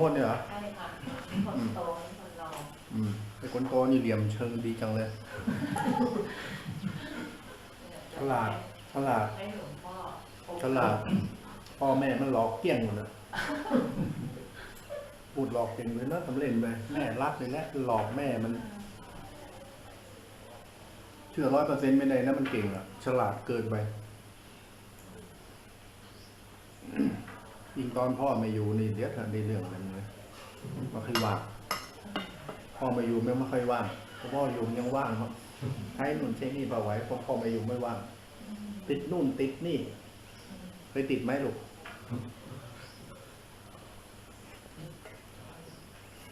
คนเนี่ยเหรอใช่ค่ะคนโตนี่คนรองอืมไอ้คนโตนี่เหลี่ยมเชิงดีจังเลยฉลาดฉลาดให้หลวงพ่อฉลาดพ่อแม่มันหลอกเกลี้ยงหมดเลยพูดหลอกเก่งเลยนะทำเล่นไปแม่รักเลยแหละหลอกแม่มัน เชื่อร้อยเปอร์เซ็นต์ไม่ได้นะมันเก่งอะฉลาดเกินไปยิ่งตอนพ่อไม่อยู่นี่เดี๋ยวทันได้เรื่องกันเลย ไมาค่อยว่างพ่อไม่อยู่ไม่ไม่ค่อยว่างเพราะพ่ออยู่มันยังว่างครับใช้นู่นใช้นี่พอไหว้เพราะพ่อไม่อยู่ไม่ว่าง ติดนู่นติดนี่เคยติดไหมลูก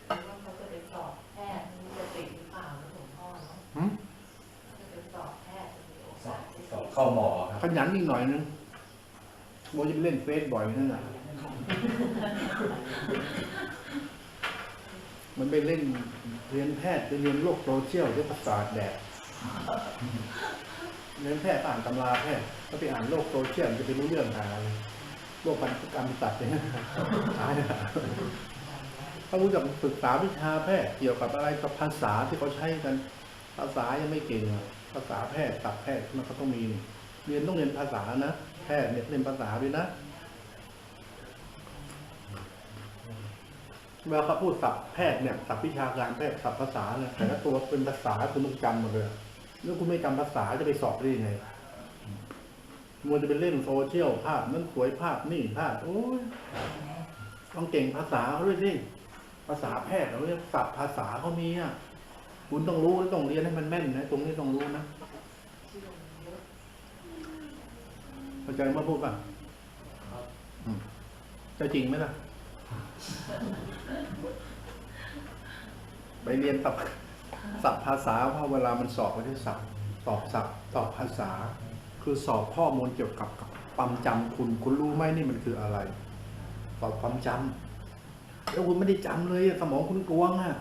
แล้วเขาจะไปสอบแพทย์ไม่รู้จะติดหรือเปล่านะหลวงพ่อเนาะหืมจะไปสอบแพทย์จะมีโอสอกาบสได้สอบติดเข้าหมอครับขยันอีกหน่อยนึงโมจะไปเล่นเฟซบ่อยนั่นแหละ มันไปเล่นเรียนแพทย์ไปเรียนโรคโซเชียลด้วยประสาทแดดเรียนแพทย์อ่านตำราแพทย์ก็ไปอ่านโลกโซเชียลจะไปรู้เรื่องหาอะไรโรคพันธุกรรมตัดเนี่ยตายแล้วต้องรู้จักศึกษาวิชาแพทย์เกี่ยวกับอะไรกับภาษาที่เขาใช้กัน ภาษายังไม่เก่งภาษาแพทย์ศัพท์แพทย์มันก็ต้องมีนี่เรียนต้องเรียนภาษานะแพทย์เนี่ยเรียนภาษาด้วยนะ เวลาเขาพูดศัพท์แพทย์เนี่ยศัพท์วิชาการแพทย์ศัพท์ภาษาเนี่ยแต่ละตัวเป็นภาษาคุณต้องจำหมดเลยแล้วคุณไม่จำภาษาจะไปสอบได้ยังไงมัวจะไปเล่นโซเชียลภาพนั้นสวยภาพนี่ภาพโอ้ยต้องเก่งภาษาเขาด้วยสิภาษาแพทย์เราเรียกศัพท์ภาษาเขามีอะคุณต้องรู้และต้องเรียนให้มันแม่นนะตรงนี้ต้องรู้นะเข้าใจว่าพูดป่ะจะจริงไหมล่ะ ไปเรียนศัพท์ศัพท์ภาษาเพราะเวลามันสอบไม่ใช่ศัพท์สอบศัพท์สอบภาษา คือสอบข้อมูลเกี่ยวกับกับความจำคุณ คุณรู้ไหมนี่มันคืออะไรสอบความจำแล้วคุณไม่ได้จำเลยสมองคุณกวงอะ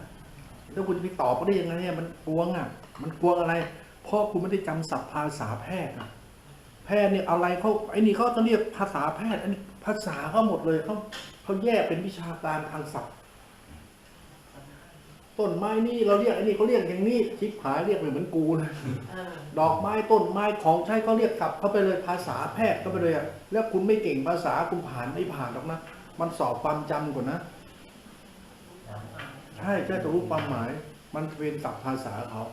แล้วคุณจะไปตอบได้ยังไงเนี่ยมันกวงอะ มันกวงอะไรเพราะคุณไม่ได้จำศัพท์ภาษาแพทย์อะแพทย์เนี่ยอะไรเขาไอ้นี่เขาต้องเรียกภาษาแพทย์อันนี้ภาษาเขาหมดเลยเขา เขาแยกเป็นวิชาการทางศัพท์ต้นไม้นี่เราเรียกไอ้นี่เขาเรียกอย่างนี้ชิบหายเรียกไม่เหมือนกูนะเออดอกไม้ต้นไม้ของใช้เขาเรียกศัพท์เข้าไปเลยภาษาแพทย์เข้าไปเลยอะแล้วคุณไม่เก่งภาษาคุณผ่านไม่ผ่านหรอกนะมันสอบความจำก่อนนะใช่ใช่ต้องรู้ความหมาย มันเป็นศัพท์ภาษาเขา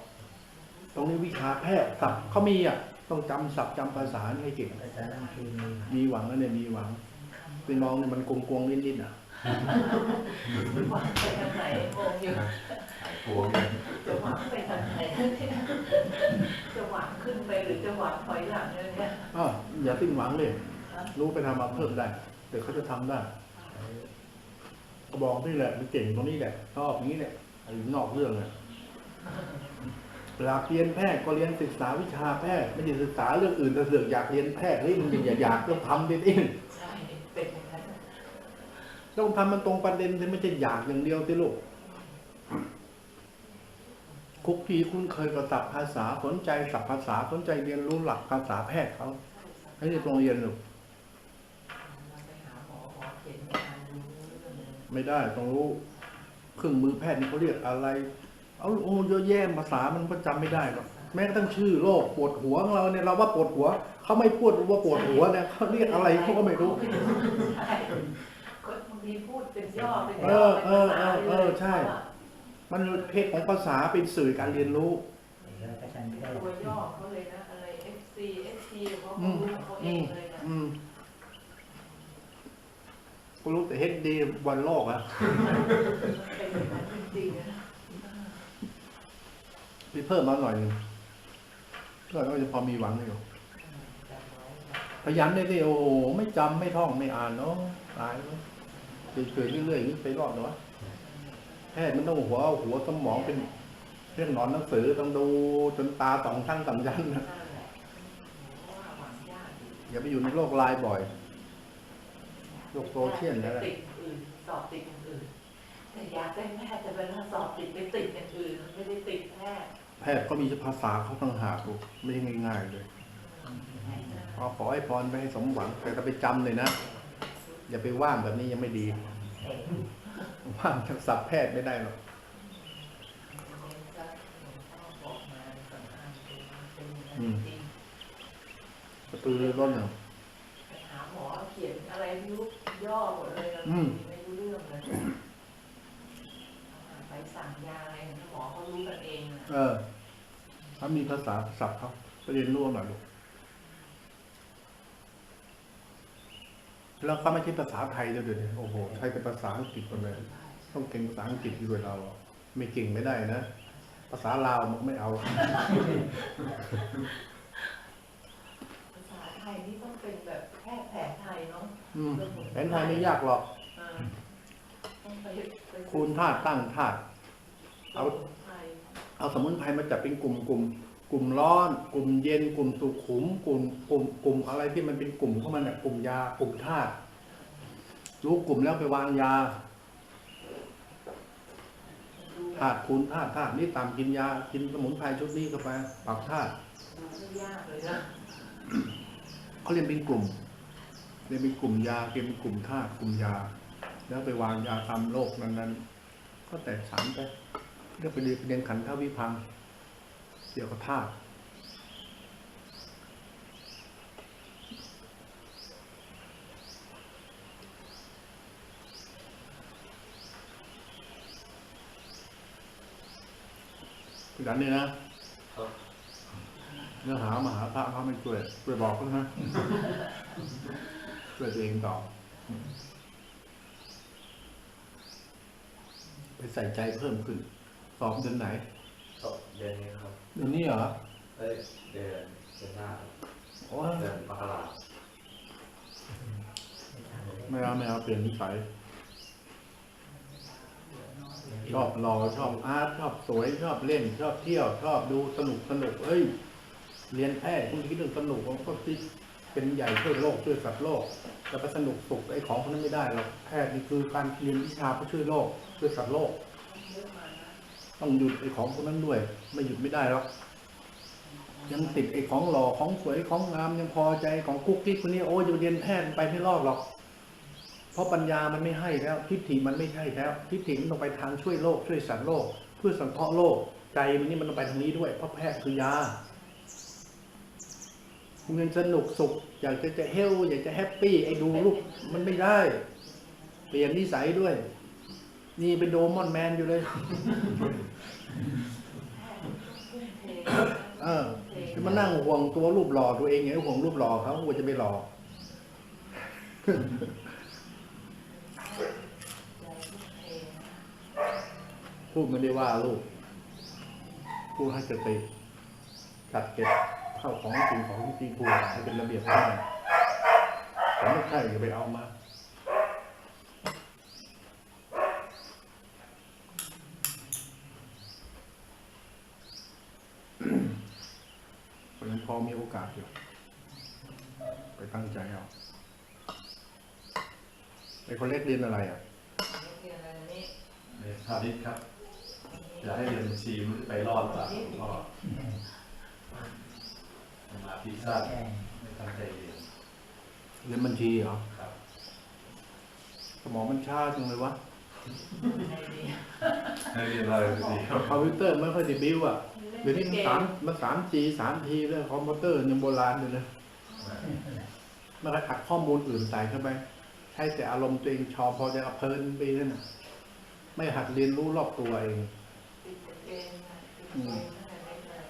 ตรงนี้วิชาแพทย์ศัพท์เขามีอะต้องจำศัพท์จำภาษานี่ให้เก่งอาจารย์นั่งคือมีมีหวังแล้วเนี่ยมีหวัง เป็นน้องเนี่ยมันกงกงๆลิ้นๆอะหวังไปทางไหนงงอยู่หัวเลยจะหวังไปทางไหนจะหวังขึ้นไปหรือจะหวังถอยหลังเนี่ยเนี่ยอ้าวอย่าสิ้นหวังเลย รู้ไปทำมาเพิ่มได้เดี๋ยวเขาจะทำได้ก็บอกนี่แหละ มันเก่งตรงนี้แหละชอบอย่างนี้แหละไอ้นอกเรื่องเลยเวลาเรียนแพทย์ก็เรียนศึกษาวิชาแพทย์ไม่ได้ศึกษาเรื่องอื่นแต่เสือกอยากเรียนแพทย์เฮ้ยมึงอย่าอยากต้องทำดิเอง ใช่เป็นอย่างนั้น ต้องทำมันตรงประเด็นสิไม่ใช่อยากอย่างเดียวสิลูกคุกคีคุณเคยกับศัพท์ภาษาสนใจศัพท์ภาษาสนใจเรียนรู้หลักภาษาแพทย์เขาให้ในโรงเรียนลูกไม่ได้ต้องรู้เครื่องมือแพทย์นี่เขาเรียกอะไร เอาโอ้เยอะแยะภาษามันก็จำไม่ได้หรอกแม้กระทั่งชื่อโรคปวดหัวของเราเนี่ยเราว่าปวดหัวเขาไม่พูดว่าปวดหัวเนี่ยเขาเรียกอะไรเขาก็ไม่รู้ ทีพูดเป็นย่อเป็นเอย่ออเป็นเออภาษาเออเออใช่ มันเพศของภาษาเป็นสื่อการเรียนรู้แล้วอาจารย์ไม่ได้ตัวย่อเขาเลยนะอะไร FC FC เขาอืมรู้ของเขาเองเลยนะอืมกูรู้แต่เฮ็ดดีวันโลกอะเป็นอย่างนั้นจริงๆนะมีเพิ่มมาหน่อยหนึงก็ก็จะพอมีหวังอยู่จำไว้พยันได้สิโอ้โหไม่จำไม่ท่องไม่อ่านเนาะตายแล้ว เฉยๆเรื่อยๆอย่างนี้ไปรอดเหรอวะแพทย์มันต้องหัวหัวสมองเป็นเรื่องหนอนหนังสือต้องดูจนตาสองชั้นสามชั้นนะนั่นแหละเพราะว่าหวังยากอย่าไปอยู่ในโลกไลน์บ่อยโลกโซเชียลนั่นแหละติดอื่นสอบติดอย่างอื่นแต่อยากได้แพทย์แต่เวลาสอบติดไปติดอย่างอื่นไม่ได้ติดแพทย์แพทย์ก็มีภาษาเขาต่างหากลูกไม่ใช่ง่ายๆเลยขอขอให้พรไปให้สมหวังแต่ถ้าไปจำเลยนะ อย่าไปว่างแบบนี้ยังไม่ดีว่างจากศัพท์แพทย์ไม่ได้หรอกอืมกระตือรือร้นเหรอไปหาหมอเขียนอะไรไม่รู้ย่อหมดเลยเราอืมไม่รู้เรื่องเลยไปสั่งยาอะไรหมอเขารู้กันเองนะเออถ้ามีภาษาศัพท์เขาไปเรียนรู้หน่อยลูก แล้วเขาไม่ใช่ภาษาไทยด้วยเดี๋ยวนี้โอ้โหใช้แต่ภาษาอังกฤษหมดเลย ต้องเก่งภาษาอังกฤษด้วยเราอะไม่เก่งไม่ได้นะ ภาษาลาวมันไม่เอา ภาษาไทยนี่ต้องเป็นแบบแพทย์แผนไทยเนาะอืมแผนไทยไม่ยากหรอกเออต้องไปไปคูณธาตุตั้งธาตุเอาไทยเอาสมุนไพรมาจัดเป็นกลุ่มกลุ่ม กลุ่มร้อน กลุ่มเย็น กลุ่มสุขุม กลุ่มกลุ่มกลุ่มอะไรที่มันเป็นกลุ่มของมันเนี่ยกลุ่มยากลุ่มธาตุรู้กลุ่มแล้วไปวางยาธาตุคูณธาตุธาตุนี่ตามกินยา กินสมุนไพรชุดนี้เข้าไปปรับธาตุยากเลยนะเขาเรียนเป็นกลุ่มเรียนเป็นกลุ่มยาเรียนเป็นกลุ่มธาตุกลุ่มยา แล้วไปวางยาตามโรคนั้นๆก็แตกสารไปเรียกไปเรียนเรียนขันธวิพังค์ เกี่ยวกับธาตุคือกันนี่นะเนื้อหามาหาพระพระไม่ช่วยช่วยบอกเขานะช่วยตัวเองต่อ ไปใส่ใจเพิ่มขึ้นสอบเดือนไหนสอง เดือนนี้ครับเดือนนี้เหรอเอ้ยเดือนเดือนหน้าครับโอ้ยเดือนมกราไม่เอาไม่เอาเปลี่ยนนิสัยชอบรอชอบอาร์ตชอบสวยชอบเล่น ชอบเที่ยว ชอบดูสนุกสนุกเอ้ย เรียนแพทย์คุณคิดเรื่องสนุกมันก็คิดเป็นใหญ่ช่วยโลกช่วยสัตว์โลกจะไปสนุกสุขไอ้ของพวกนั้นไม่ได้หรอกแพทย์นี่คือการเรียนวิชาเพื่อช่วยโลกช่วยสัตว์โลก ต้องหยุดไอ้ของพวกนั้นด้วย ไม่หยุดไม่ได้หรอกยังติดไอ้ของหล่อของสวยของงามยังพอใจของกุ๊กกิ๊กคนนี้โอ้ยอยู่เรียนแพทย์ไปไม่รอดหรอก เพราะปัญญามันไม่ให้แล้ว ทิฏฐิมันไม่ใช่แล้ว ทิฏฐิมันต้องไปทางช่วยโลก ช่วยสัตว์โลก เพื่อสังเคราะห์โลก ใจมันนี่มันต้องไปทางนี้ด้วย เพราะแพทย์คือยาเงินสนุกสุข อยากจะจะเฮลอยากจะแฮปปี้ไอ้ดูลูกมันไม่ได้ เปลี่ยนนิสัยด้วย นี่เป็นโดมอนแมนอยู่เลยทุ่มเทเออจะมานั่งห่วงตัวรูปหล่อตัวเองไงห่วงรูปหล่อเขาหัวจะไปหล่อใจทุ่มเทนะพูดไม่ได้ว่าลูกพูดให้สติจัดเก็บเข้าของจริงของจริงพูดให้เป็นระเบียบให้แต่ไม่ใช่อย่าไปเอามาเพราะฉะนั้นพอมีโอกาสอยู่ ไปตั้งใจเอา ไอ้คนเล็กเรียนอะไรอะเรียนอะไรนี่เรียนพาณิชย์ครับอยากให้เรียนบัญชีมันจะไปรอดหรือเปล่าหลวงพ่อสมาธิสั้นแค่ไม่ตั้งใจเรียนเรียนบัญชีเหรอครับสมองมันช้าจังเลยวะไอเดียให้เรียนอะไรดีครับคอมพิวเตอร์ไม่ค่อยได้บิ้วอะเดี๋ยวนี้มันสามมันสามจีสามทีเรื่องคอมพิวเตอร์ยังโบราณอยู่เลยไม่ค่อยอัดข้อมูลอื่นใส่เข้าไป ใช้แต่อารมณ์ตัวเองชอบพอจะเอาเพลินไปนั่นน่ะไม่หัดเรียนรู้รอบตัวเองติดเกมนะติดเกมตั้งแต่เล็กเลย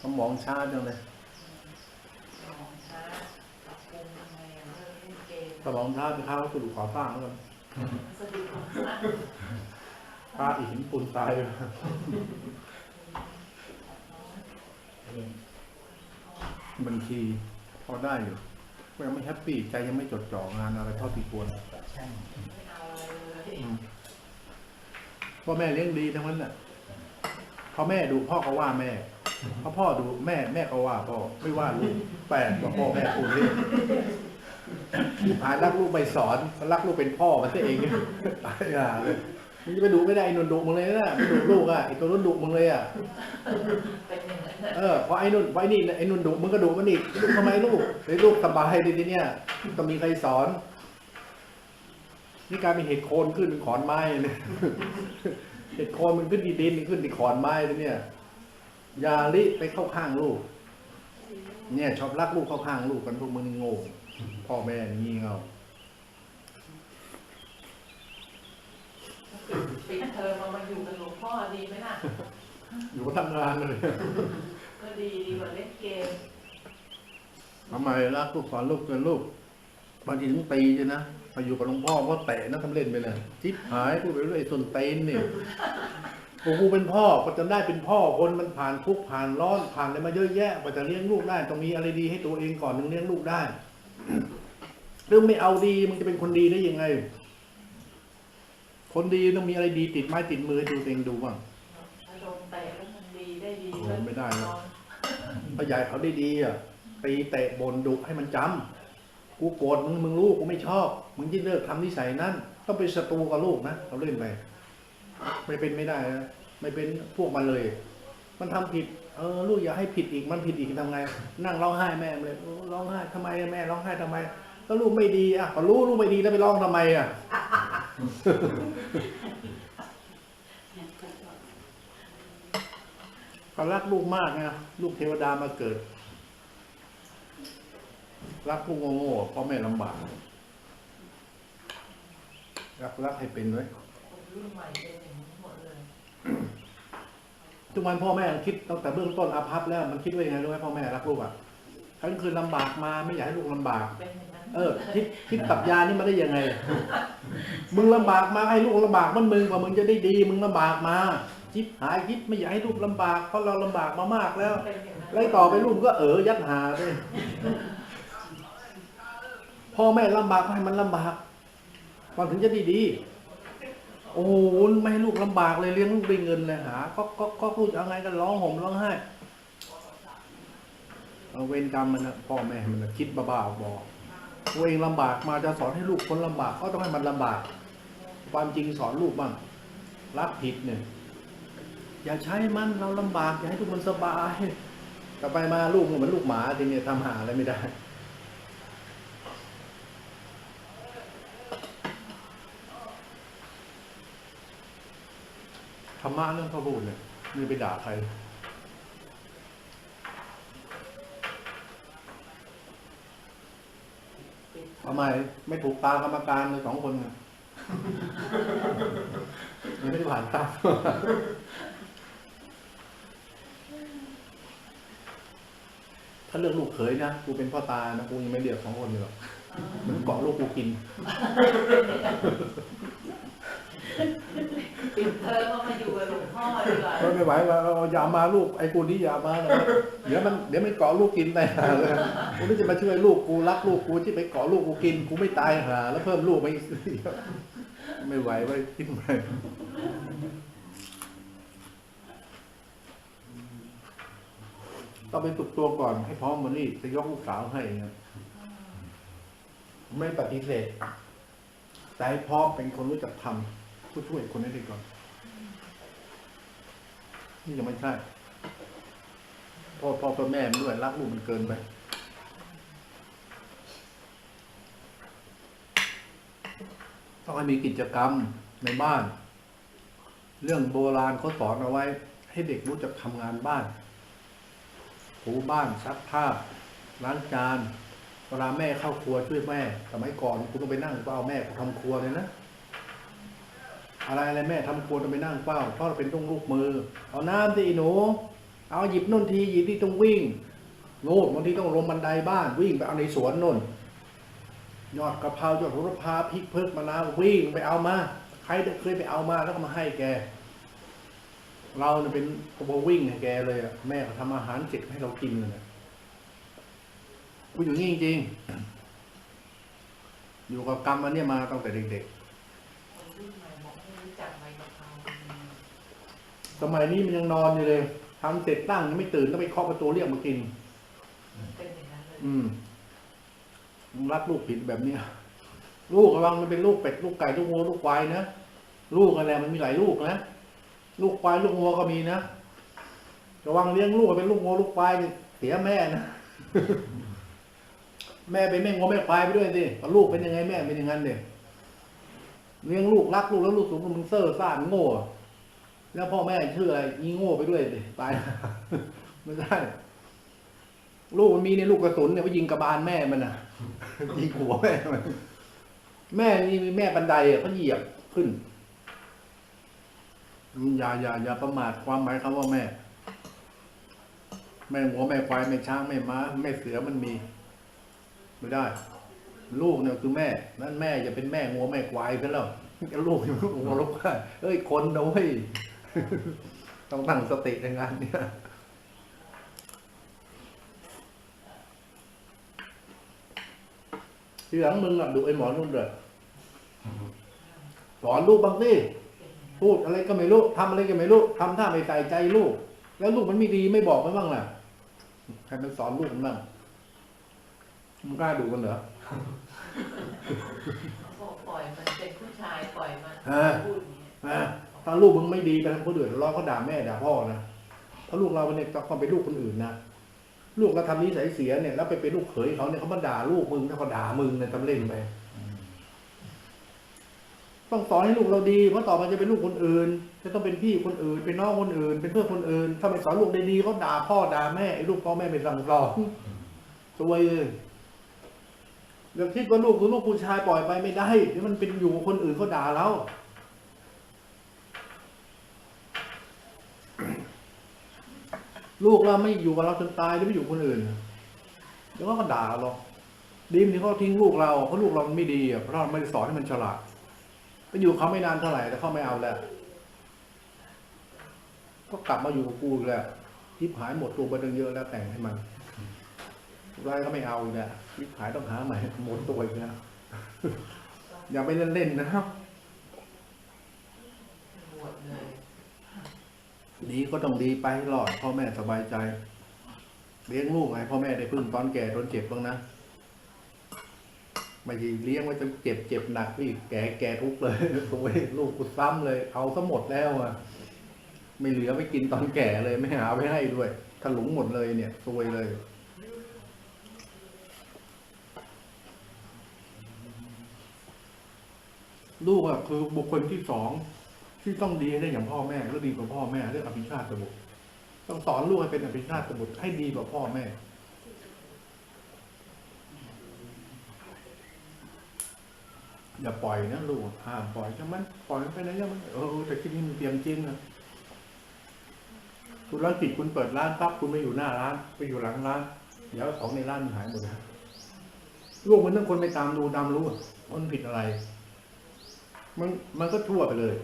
สมองช้าจังเลยมองช้าปรับปรุงยังไงอะเลิกเล่นเกมสมองช้าไปข้าวสุดขอสร้างแล้วกันสะดุดของช้าพาอีหินปูนตายไปเรียนบัญชีพอได้อยู่ก็ ยังไม่แฮปปี้ใจยังไม่จดจ่องานอะไรเท่าที่ควรกับช่างไม่เอาอะไรเลยอืมพ่อแม่เลี้ยงดีทั้งนั้นแหละพอแม่ดูพ่อก็ว่าแม่พอพ่อดูแม่แม่ก็ว่าพ่อไม่ว่าลูกแปลกกว่าพ่อแม่พูดเลยหายรักลูกไปสอนรักลูกเป็นพ่อมันซะเองตายห่าเลยมึงจะไปดูไม่ได้ไอ้นนดุมึงเลยนะไปดูลูกอะไอ้ตัวนู้นดุมึงเลยอะเป็นอย่างนั้นน่ะ เออเพราะไอ้นุ่นเพราะไอ้นี่ไอ้นุ่นดุมึงก็ดุมันอีกดุทำไมลูกไอ้ลูกสบายดีทีเนี้ยต้องมีใครสอน นี่กลายเป็นเห็ดโคนขึ้นเป็นขอนไม้เลยเห็ดโคนมันขึ้นที่ดินขึ้นที่ขอนไม้เลยเนี่ยอยาลิไปเข้าข้างลูก เนี่ย ชอบรักลูกเข้าข้างลูกกันพวกมึงโง่พ่อแม่งี่เง่าปิดเทอมมามาอยู่กับหลวงพ่อดีไหมล่ะ อยู่ก็ทำงานเลยก็ ดีดีกว่าเล่นเกมทำไมรักลูกสอนลูกเตือนลูกบางทีถึงตีใช่นะมาอยู่กับหลวงพ่อก็เตะนะทำเล่นไปเลยจิ๊บหายพูดไปเรื่อยส่วนเตนเนี่ยกูกูเป็นพ่อก็จะได้เป็นพ่อคนมันผ่านทุกข์ผ่านร้อนผ่านอะไรมาเยอะแยะกว่าจะเลี้ยงลูกได้ต้องมีอะไรดีให้ตัวเองก่อนถึงเลี้ยงลูกได้เรื่องไม่เอาดีมึงจะเป็นคนดีได้ยังไง คนดีต้องมีอะไรดีติดไม้ติดมือให้ตัวเองดูบ้างอารมณ์เตะแล้วมันดีได้ดีโอ้ไม่ได้นะ พยายเขาได้ดีอะตีเตะบนดุให้มันจำกูโกรธมึงมึงรู้กูไม่ชอบ มึงยิ่งเลิกทำนิสัยนั้นต้องเป็นศัตรูกับลูกนะเราเล่นไปไม่เป็นไม่ได้นะไม่เป็นพวกมันเลย มันทำผิดเออลูกอย่าให้ผิดอีกมันผิดอีกทำไง นั่งร้องไห้แม่เลยร้องไห้ทำไมแม่ร้องไห้ทำไมก็ลูกไม่ดีอะก็รู้ลูกไม่ดีแล้วไปร้องทำไมอะ ก็รักลูกมากนะลูกเทวดามาเกิด รักลูกโง่ๆพ่อแม่ลำบาก รักรักให้เป็นไว้คนรุ่นใหม่เป็นอย่างนี้หมดเลยทุกวันพ่อแม่คิดตั้งแต่เบื้องต้นอาภัพแล้วมันคิดว่ายังไงรู้ไหมพ่อแม่รักลูกอะทั้งคืนลำบากมาไม่อยากให้ลูกลำบาก เอย่างนั้นเออคิดคิดปรับยานี่มาได้ยังไง มึงลำบากมาให้ลูกลำบากมันมึงกว่ามึงจะได้ดี มึงลำบากมา คิดหายคิดไม่อยากให้ลูกลำบากเพราะเราลำบากมามากแล้วเป็นอย่างนั้นไล่ต่อไปลูกก็เออยัดหาด้วยพ่อแม่ลำบากก็ให้มันลำบากมันถึงจะดีดีๆโอ้โหไม่ให้ลูกลำบากเลยเลี้ยงลูกด้วยเงินเลยหาก็ก็ก็ลูกจะเอาไงกันร้องห่มร้องไห้เอาเวรกรรมมันนะพ่อแม่มันนะคิดบ้าๆบอกตัวเองลำบากมาจะสอนให้ลูกคนลำบากก็ต้องให้มันลำบาก ความจริงสอนลูกบ้างรักผิดเนี่ย อย่าใช้มันเราลำบากอย่าให้ลูกมันสบายต่อไปมาลูกมันเหมือนลูกหมาทีนี้ทำหาอะไรไม่ได้ธรรมะเรื่องพระพูดเนี่ยไม่ไปด่าใครทำไมไม่ถูกตากรรมการเลยสองคนน่ยไม่ได้ผ่านตา ถ้าเลือกลูกเขยนะกูเป็นพ่อตานะกูยังไม่เลือกสองคนเลยหรอกมันเกาะลูกกูกินปิดเทอมมามาอยู่กับหลวงพ่อดีกว่าก็ไม่ไหวว่าเอาอย่ามาลูกไอ้กูนี่อย่ามาเลยเดี๋ยวมันเดี๋ยวมันเกาะลูกกินไปหาเลยกูนี่จะมาช่วยลูกกูรักลูกกูที่ไปเกาะลูกกูกินกูไม่ตายหาแล้วเพิ่มลูกไปอีกไม่ไหวไว้กินไป ต้องไปฝึกตัวก่อนให้พร้อมมันนี่จะยกลูกสาวให้นะไม่ปฏิเสธแต่ให้พร้อมเป็นคนรู้จักทำผู้ช่วยคนนี้ดีก่อน นี่ยังไม่ใช่พ่อพ่อพ่อแม่มันด้วยรักลูกมันเกินไปต้องให้มีกิจกรรมในบ้าน เรื่องโบราณเขาสอนเอาไว้ ให้เด็กรู้จักทำงานบ้าน ถูบ้านซักผ้าล้างจานเวลาแม่เข้าครัวช่วยแม่สมัยก่อนคุณต้องไปนั่งเฝ้าแม่ทำครัวเลยนะอะไรอะไรแม่ทำครัวต้องไปนั่งเฝ้าเพราะเราเป็นต้องลูกมือ เอาน้ำสิอีหนู เอาหยิบนุ่นทีหยิบที่ต้องวิ่งโง่บางทีต้องลงบันไดบ้านวิ่งไปเอาในสวนนุ่นยอดกระเพรายอดโหระพาพริกเพิกมะนาววิ่งไปเอามา ใครเคยไปเอามาแล้วก็มาให้แก เราเนี่ยเป็นกระโบวิ่งให้แกเลยอะแม่เขาทำอาหารเสร็จให้เรากินเลยกูอยู่นี่จริงๆอยู่กับกรรมอันเนี้ยมาตั้งแต่เด็กๆสมัยนี้มันยังนอนอยู่เลยทำเสร็จตั้งยังไม่ตื่นต้องไปเคาะประตูเรียกมากิน อืมรักลูกผิดแบบเนี้ยลูกระวังมันเป็นลูกเป็ดลูกไก่ลูกวัวลูกควายนะลูกอะไรมันมีหลายลูกนะ ลูกควายลูกวัวก็มีนะระวังเลี้ยงลูกเป็นลูกวัวลูกควายนี่เสียแม่นะแม่เป็นแม่งัวแม่ควายไปด้วยสิลูกเป็นยังไงแม่เป็นอย่างนั้นเด็เลี้ยงลูกรักลูกแล้วลูกสูงมึงเซ่อซ่านโง่แล้วพ่อแม่ชื่ออะไรอีโง่ไปด้วยดิตายไม่ได้ลูกมันมีในลูกกระสุนเนี่ยไปยิงกระบาลแม่มันน่ะยิงหัวแม่มันแม่นี่มีแม่บันไดอะเขาเหยียบขึ้น อย่าอย่าอย่าประมาทความหมายคำว่าแม่ แม่หัวแม่ควายแม่ช้างแม่ม้าแม่เสือมันมี ไม่ได้ ลูกเนี่ยคือแม่ นั่นแม่อย่าเป็นแม่งัวแม่ควายกันแล้วลูกอยู่หัวลบได้เอ้ยคนนะเว้ยต้องตั้งสติในงานเนี่ยทีหลังมึงอะดูไอ้หมอนุ่นเลยสอนลูกบางสิ พูดอะไรก็ไม่รู้ทำอะไรก็ไม่รู้ทำท่าไม่ใส่ใจลูก แล้วลูกมันไม่ดีไม่บอกมันบ้างล่ะใครมันสอนลูกมันบ้างมึงกล้าดูกันเหรอบอกปล่อยมันเป็นผู้ชายปล่อยมันเออพูดอย่างนี้นะถ้าลูกมึงไม่ดีไปทำคนอื่นเราก็ด่าแม่ด่าพ่อนะถ้าลูกเราเนี่ยต้องเป็นลูกคนอื่นนะลูกเราทำนิสัยเสียเนี่ยแล้วไปเป็นลูกเขยเขาเนี่ยเขามาด่าลูกมึงถ้าเขาด่ามึงเนี่ยทำเล่นไป ต้องสอนให้ลูกเราดี เพราะต่อมาจะเป็นลูกคนอื่น จะต้องเป็นพี่คนอื่น เป็นน้องคนอื่น เป็นเพื่อนคนอื่น ถ้าไม่สอนลูกได้ดีเขาด่าพ่อด่าแม่ไอ้ลูกพ่อแม่ไม่สั่งสอนซวยเลยอย่าคิดว่าลูกคือลูกผู้ชายปล่อยไปไม่ได้เดี๋ยวมันเป็นอยู่คนอื่นเขาด่าเราลูกเราไม่อยู่กับเราจนตายหรือไม่อยู่คนอื่นเดี๋ยวก็ด่าเราดีมที่เขาทิ้งลูกเราเพราะลูกเราไม่ดีเพราะเราไม่ได้สอนให้มันฉลาด ไปอยู่เขาไม่นานเท่าไหร่แต่เขาไม่เอาแล้วก็กลับมาอยู่กับกูแล้วทิพหายหมดตัวไปตั้งเยอะแล้วแต่งให้มันไรก็ไม่เอาอีกแล้วทิพหายต้องหาใหม่หมดตัวอีกแล้วอย่าไปเล่นๆนะครับดีก็ต้องดีไปให้รอดพ่อแม่สบายใจ เลี้ยงลูกไงพ่อแม่ได้พึ่งตอนแก่ตอนเจ็บบ้างนะ ไม่ใช่เลี้ยงไว้จนเจ็บเจ็บหนักพี่แก่แก่ทุกเลยโอ้ยลูกกูซ้ำเลย เอาซะหมดแล้วอะไม่เหลือไปกินตอนแก่เลยไม่หาไว้ให้ด้วยถลุงหมดเลยเนี่ยซวยเลย ลูกอะคือบุคคลที่สองที่ต้องดีให้ได้อย่างพ่อแม่และดีกว่าพ่อแม่เรื่องอภิชาติบุตรต้องสอนลูกให้เป็นอภิชาติบุตรให้ดีกว่าพ่อแม่ อย่าปล่อยนะลูกห้ามปล่อยจะมันปล่อยมันไปไหนยังมันเออแต่ที่นี่มันเตรียมจริงนะธุรกิจคุณเปิดร้านปั๊บคุณไม่อยู่หน้าร้าน ไปอยู่หลังร้าน เดี๋ยวของในร้านมันหายหมดนะลูกมันต้องคนไปตามดูตามรู้ว่ามันผิดอะไร มันมันก็ทั่วไปเลย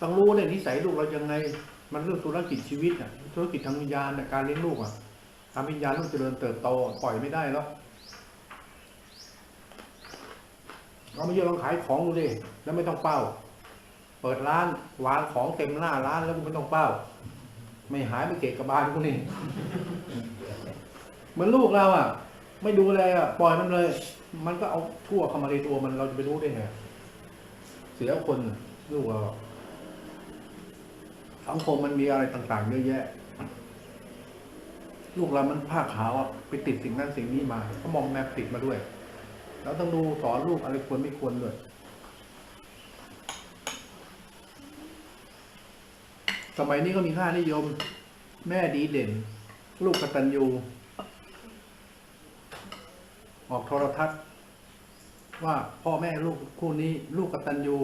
ต้องรู้เนี่ยนิสัยลูกเรายังไง มันเรื่องธุรกิจชีวิตอะ ธุรกิจทางวิญญาณการเลี้ยงลูกอะทำวิญญาณลูกเจริญเติบโตปล่อยไม่ได้แล้ว เราไม่ยอมลองขายของดูดิแล้วไม่ต้องเป้า เปิดร้านวางของเต็มหน้าร้านแล้วกูไม่ต้องเป้า ไม่หายไม่เกะกระบาลกูนี่เหมือนลูกเราอะ ไม่ดูแลอะปล่อยมันเลย มันก็เอาทั่วเข้ามาในตัวมันเราจะไปรู้ได้ไงเสียคนลูกเราสังคมมันมีอะไรต่าง ๆ เยอะแยะ ลูกเรามันผ้าขาวอะไปติดสิ่งนั้นสิ่งนี้มาเขามองแมพติดมาด้วย เราต้องดูสอนลูกอะไรควรไม่ควรด้วยสมัยนี้ก็มีค่านิยม แม่ดีเด่น ลูกกตัญญูออกโทรทัศน์ ว่าพ่อแม่ลูกคู่นี้ ลูกกตัญญู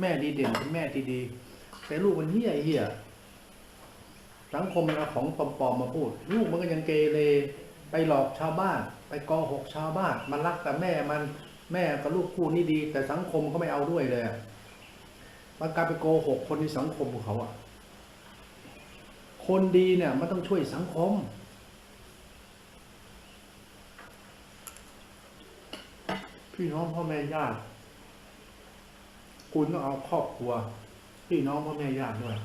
แม่ดีเด่นเป็นแม่ที่ดี แต่ลูกมันเฮี้ยเฮี้ยสังคมมันเอาของปลอมๆมาพูด ลูกมันก็ยังเกเร ไปหลอกชาวบ้าน ไปกอหกชาวบ้าน มันรักแต่แม่มันแม่กับลูกคู่นี้ดี แต่สังคมเขาไม่เอาด้วยเลยมันกลายไปโกหกคนในสังคมของเขาอะ คนดีเนี่ยมันต้องช่วยสังคม พี่น้องพ่อแม่ญาติคุณต้องเอาครอบครัว พี่น้องพ่อแม่ญาติด้วย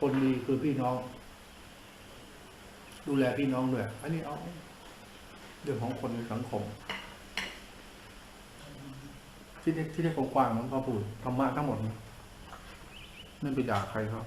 คนดีคือพี่น้อง ดูแลพี่น้องด้วยอันนี้เอาเรื่องของคนในสังคม ที่ได้ที่ได้กว้างๆน้องเขาพูดธรรมะทั้งหมดนะไม่ไปด่าใครครับ